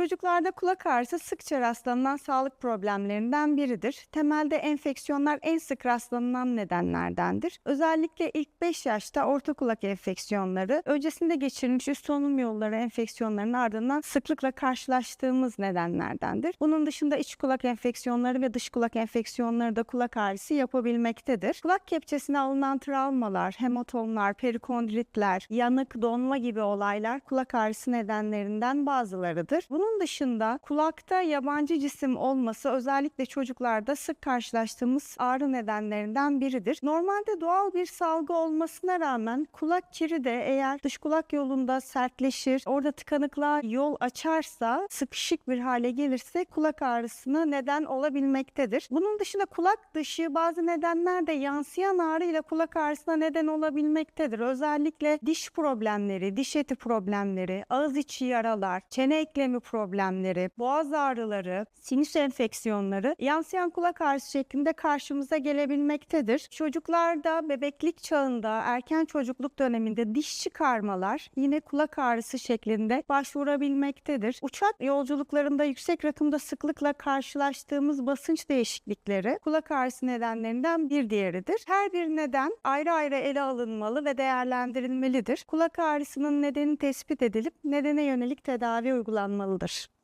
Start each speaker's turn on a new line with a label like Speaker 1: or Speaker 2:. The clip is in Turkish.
Speaker 1: Çocuklarda kulak ağrısı sıkça rastlanılan sağlık problemlerinden biridir. Temelde enfeksiyonlar en sık rastlanılan nedenlerdendir. Özellikle ilk 5 yaşta orta kulak enfeksiyonları, öncesinde geçirilmiş üst solunum yolları enfeksiyonlarının ardından sıklıkla karşılaştığımız nedenlerdendir. Bunun dışında iç kulak enfeksiyonları ve dış kulak enfeksiyonları da kulak ağrısı yapabilmektedir. Kulak kepçesine alınan travmalar, hemotomlar, perikondritler, yanık, donma gibi olaylar kulak ağrısı nedenlerinden bazılarıdır. Bunun dışında kulakta yabancı cisim olması özellikle çocuklarda sık karşılaştığımız ağrı nedenlerinden biridir. Normalde doğal bir salgı olmasına rağmen kulak kiri de eğer dış kulak yolunda sertleşir, orada tıkanıklığa yol açarsa, sıkışık bir hale gelirse kulak ağrısına neden olabilmektedir. Bunun dışında kulak dışı bazı nedenler de yansıyan ağrı ile kulak ağrısına neden olabilmektedir. Özellikle diş problemleri, diş eti problemleri, ağız içi yaralar, çene eklemi problemleri, boğaz ağrıları, sinüs enfeksiyonları yansıyan kulak ağrısı şeklinde karşımıza gelebilmektedir. Çocuklarda bebeklik çağında, erken çocukluk döneminde diş çıkarmalar yine kulak ağrısı şeklinde başvurabilmektedir. Uçak yolculuklarında yüksek rakımda sıklıkla karşılaştığımız basınç değişiklikleri kulak ağrısı nedenlerinden bir diğeridir. Her bir neden ayrı ayrı ele alınmalı ve değerlendirilmelidir. Kulak ağrısının nedeni tespit edilip nedene yönelik tedavi uygulanmalıdır yıldır.